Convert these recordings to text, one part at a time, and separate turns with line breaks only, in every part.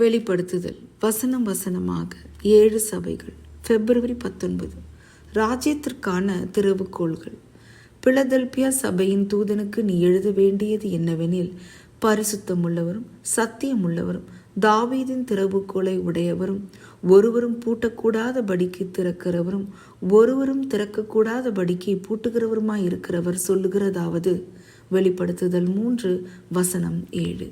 வெளிப்படுத்துதல். வசனம் வசனமாக ஏழு சபைகள். பிப்ரவரி பத்தொன்பது. ராஜ்யத்திற்கான திறவுகோள்கள். பிளதெல்பியா சபையின் தூதனுக்கு நீ எழுத வேண்டியது என்னவெனில் பரிசுத்தம் உள்ளவரும் சத்தியம் உள்ளவரும் தாவீதின் திறவுகோலை உடையவரும் ஒருவரும் பூட்டக்கூடாத படிக்கு திறக்கிறவரும் ஒருவரும் திறக்கக்கூடாத படிக்கு பூட்டுகிறவருமாய் இருக்கிறவர் சொல்லுகிறதாவது. வெளிப்படுத்துதல் மூன்று வசனம் ஏழு.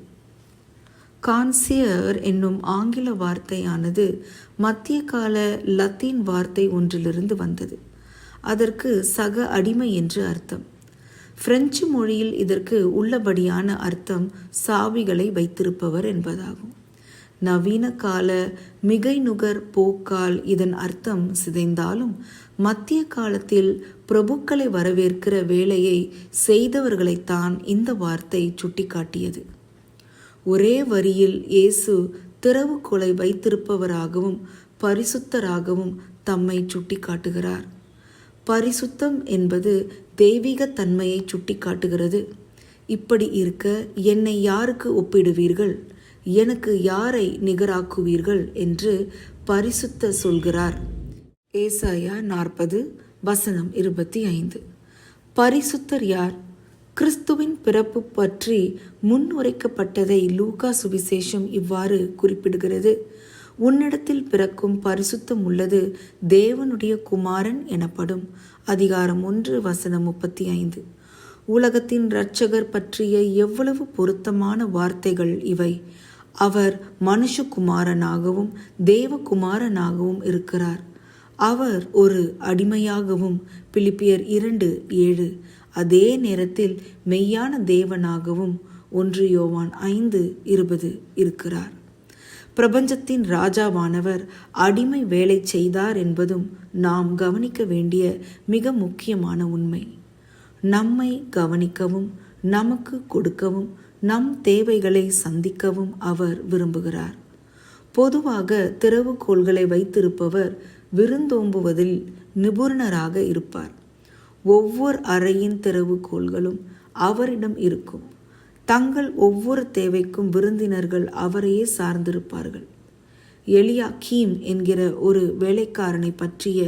கான்சியர் என்னும் ஆங்கில வார்த்தையானது மத்திய கால லத்தீன் வார்த்தை ஒன்றிலிருந்து வந்தது. அதற்கு சக அடிமை என்று அர்த்தம். பிரெஞ்சு மொழியில் இதற்கு உள்ளபடியான அர்த்தம் சாவிகளை வைத்திருப்பவர் என்பதாகும். நவீன கால மிகை நுகர் போக்கால் இதன் அர்த்தம் சிதைந்தாலும் மத்திய காலத்தில் பிரபுக்களை வரவேற்கிற வேலையை செய்தவர்களைத்தான் இந்த வார்த்தை சுட்டிக்காட்டியது. ஒரே வரியில் இயேசு திறவுகோலை வைத்திருப்பவராகவும் பரிசுத்தராகவும் தம்மை சுட்டிக்காட்டுகிறார். பரிசுத்தம் என்பது தெய்வீக தன்மையை சுட்டிக்காட்டுகிறது. இப்படி இருக்க என்னை யாருக்கு ஒப்பிடுவீர்கள்? எனக்கு யாரை நிகராக்குவீர்கள்? என்று பரிசுத்த சொல்கிறார். ஏசாயா நாற்பது வசனம் இருபத்தி ஐந்து. பரிசுத்தர் யார்? கிறிஸ்துவின் பிறப்பு பற்றி முன்னுரைக்கப்பட்டதை லூகா சுவிசேஷம் இவ்வாறு குறிப்பிடுகிறது. உன்னிடத்தில் பிறக்கும் பரிசுத்தம் உள்ளது தேவனுடைய குமாரன் எனப்படும். அதிகாரம் ஒன்று வசனம் முப்பத்தி ஐந்து உலகத்தின் இரட்சகர் பற்றிய எவ்வளவு பொருத்தமான வார்த்தைகள் இவை. அவர் மனுஷகுமாரனாகவும் தேவகுமாரனாகவும் இருக்கிறார். அவர் ஒரு அடிமையாகவும் பிலிப்பியர் இரண்டு ஏழு. அதே நேரத்தில் மெய்யான தேவனாகவும் ஒன்று யோவான் ஐந்து இருபது இருக்கிறார். பிரபஞ்சத்தின் ராஜாவானவர் அடிமை வேலை செய்தார் என்பதும் நாம் கவனிக்க வேண்டிய மிக முக்கியமான உண்மை. நம்மை கவனிக்கவும் நமக்கு கொடுக்கவும் நம் தேவைகளை சந்திக்கவும் அவர் விரும்புகிறார். பொதுவாக திறவுகோள்களை வைத்திருப்பவர் விருந்தோம்புவதில் நிபுணராக இருப்பார். ஒவ்வொரு அறையின் திறவுகோள்களும் அவரிடம் இருக்கும். தங்கள் ஒவ்வொரு தேவைக்கும் விருந்தினர்கள் அவரையே சார்ந்திருப்பார்கள். எலியா கீம் என்கிற ஒரு வேலைக்காரனை பற்றிய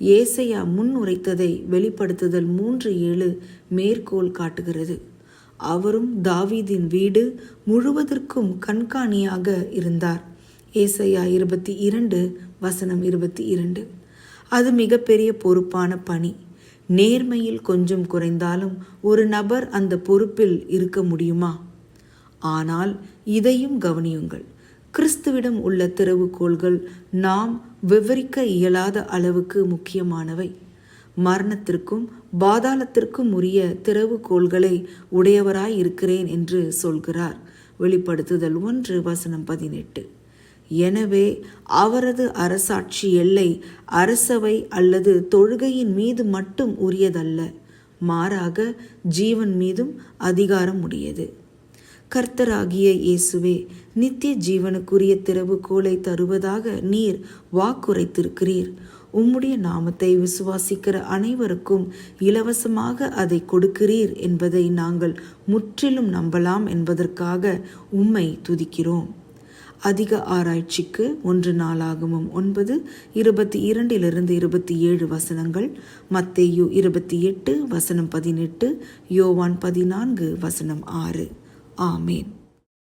ஏசையா முன்னுரைத்ததை வெளிப்படுத்துதல் மூன்று ஏழு மேற்கோள் காட்டுகிறது. அவரும் தாவீதின் வீடு முழுவதற்கும் கண்காணியாக இருந்தார். ஏசையா இருபத்தி இரண்டு வசனம் இருபத்தி இரண்டு. அது மிகப்பெரிய பொறுப்பான பணி. நேர்மையில் கொஞ்சம் குறைந்தாலும் ஒரு நபர் அந்த பொறுப்பில் இருக்க முடியுமா? ஆனால் இதையும் கவனியுங்கள். கிறிஸ்துவிடம் உள்ள திறவுகோள்கள் நாம் விவரிக்க இயலாத அளவுக்கு முக்கியமானவை. மரணத்திற்கும் பாதாளத்திற்கும் உரிய திறவுகோள்களை உடையவராய் இருக்கிறேன் என்று சொல்கிறார். வெளிப்படுத்துதல் ஒன்று வசனம் பதினெட்டு. எனவே அவரது அரசாட்சி எல்லை அரசவை அல்லது தொழுகையின் மீது மட்டும் உரியதல்ல. மாறாக ஜீவன் மீதும் அதிகாரம் உடையது. கர்த்தராகிய இயேசுவே நித்திய ஜீவனுக்குரிய திறவுகோலை தருவதாக நீர் வாக்குரைத்திருக்கிறீர். உம்முடைய நாமத்தை விசுவாசிக்கிற அனைவருக்கும் இலவசமாக அதை கொடுக்கிறீர் என்பதை நாங்கள் முற்றிலும் நம்பலாம் என்பதற்காக உம்மை துதிக்கிறோம். அதிக ஆராய்ச்சிக்கு ஒன்று நாளாகமும் ஒன்பது இருபத்தி இரண்டிலிருந்து இருபத்தி ஏழு வசனங்கள் மத்தேயு இருபத்தி எட்டு வசனம் பதினெட்டு யோவான் பதினான்கு வசனம் ஆறு. ஆமேன்.